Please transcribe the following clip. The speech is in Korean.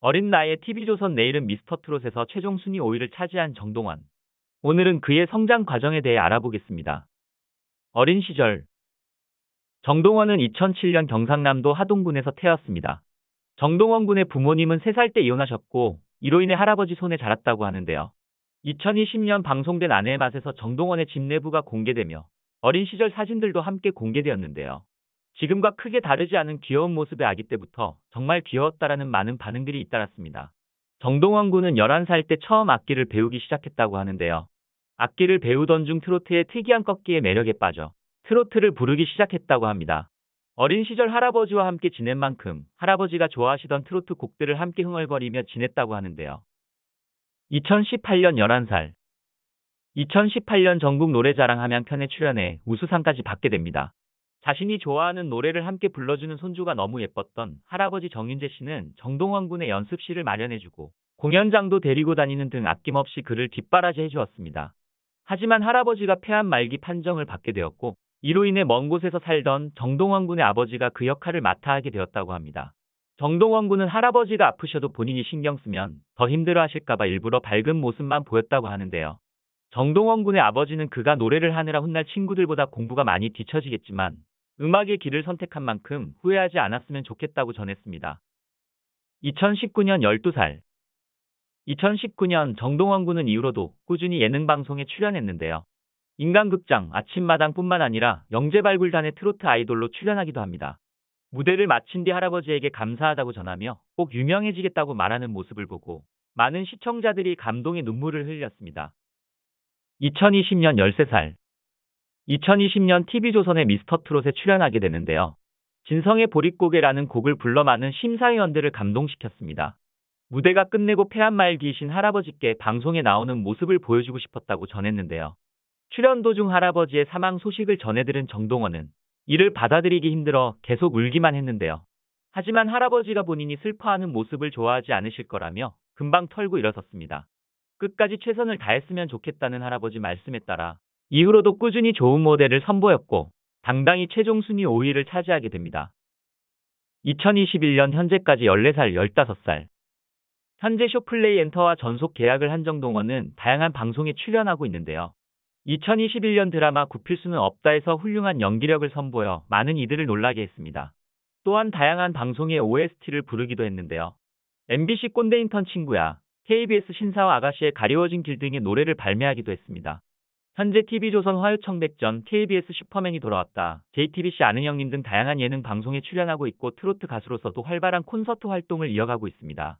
어린 나이에 TV조선 내일은 미스터트롯에서 최종 순위 5위를 차지한 정동원. 오늘은 그의 성장 과정에 대해 알아보겠습니다. 어린 시절 정동원은 2007년 경상남도 하동군에서 태어났습니다. 정동원 군의 부모님은 3살 때 이혼하셨고 이로 인해 할아버지 손에 자랐다고 하는데요. 2020년 방송된 아내의 맛에서 정동원의 집 내부가 공개되며 어린 시절 사진들도 함께 공개되었는데요. 지금과 크게 다르지 않은 귀여운 모습의 아기 때부터 정말 귀여웠다라는 많은 반응들이 잇따랐습니다. 정동원 군은 11살 때 처음 악기를 배우기 시작했다고 하는데요. 악기를 배우던 중 트로트의 특이한 꺾기의 매력에 빠져 트로트를 부르기 시작했다고 합니다. 어린 시절 할아버지와 함께 지낸 만큼 할아버지가 좋아하시던 트로트 곡들을 함께 흥얼거리며 지냈다고 하는데요. 2018년 11살 2018년 전국 노래자랑 함양편에 출연해 우수상까지 받게 됩니다. 자신이 좋아하는 노래를 함께 불러주는 손주가 너무 예뻤던 할아버지 정윤재 씨는 정동원 군의 연습실을 마련해주고 공연장도 데리고 다니는 등 아낌없이 그를 뒷바라지 해주었습니다. 하지만 할아버지가 폐암 말기 판정을 받게 되었고 이로 인해 먼 곳에서 살던 정동원 군의 아버지가 그 역할을 맡아 하게 되었다고 합니다. 정동원 군은 할아버지가 아프셔도 본인이 신경 쓰면 더 힘들어 하실까봐 일부러 밝은 모습만 보였다고 하는데요. 정동원 군의 아버지는 그가 노래를 하느라 훗날 친구들보다 공부가 많이 뒤처지겠지만 음악의 길을 선택한 만큼 후회하지 않았으면 좋겠다고 전했습니다. 2019년 12살 2019년 정동원 군은 이후로도 꾸준히 예능 방송에 출연했는데요. 인간극장 아침마당뿐만 아니라 영재발굴단의 트로트 아이돌로 출연하기도 합니다. 무대를 마친 뒤 할아버지에게 감사하다고 전하며 꼭 유명해지겠다고 말하는 모습을 보고 많은 시청자들이 감동의 눈물을 흘렸습니다. 2020년 13살 2020년 TV조선의 미스터트롯에 출연하게 되는데요. 진성의 보릿고개라는 곡을 불러 많은 심사위원들을 감동시켰습니다. 무대가 끝내고 폐암 말기이신 할아버지께 방송에 나오는 모습을 보여주고 싶었다고 전했는데요. 출연 도중 할아버지의 사망 소식을 전해들은 정동원은 이를 받아들이기 힘들어 계속 울기만 했는데요. 하지만 할아버지가 본인이 슬퍼하는 모습을 좋아하지 않으실 거라며 금방 털고 일어섰습니다. 끝까지 최선을 다했으면 좋겠다는 할아버지 말씀에 따라 이후로도 꾸준히 좋은 모델을 선보였고 당당히 최종 순위 5위를 차지하게 됩니다. 2021년 현재까지 14살, 15살. 현재 쇼플레이 엔터와 전속 계약을 한 정동원은 다양한 방송에 출연하고 있는데요. 2021년 드라마 구필수는 없다에서 훌륭한 연기력을 선보여 많은 이들을 놀라게 했습니다. 또한 다양한 방송의 OST를 부르기도 했는데요. MBC 꼰대 인턴 친구야, KBS 신사와 아가씨의 가리워진 길 등의 노래를 발매하기도 했습니다. 현재 TV조선 화요청백전, KBS 슈퍼맨이 돌아왔다, JTBC 아는 형님 등 다양한 예능 방송에 출연하고 있고 트로트 가수로서도 활발한 콘서트 활동을 이어가고 있습니다.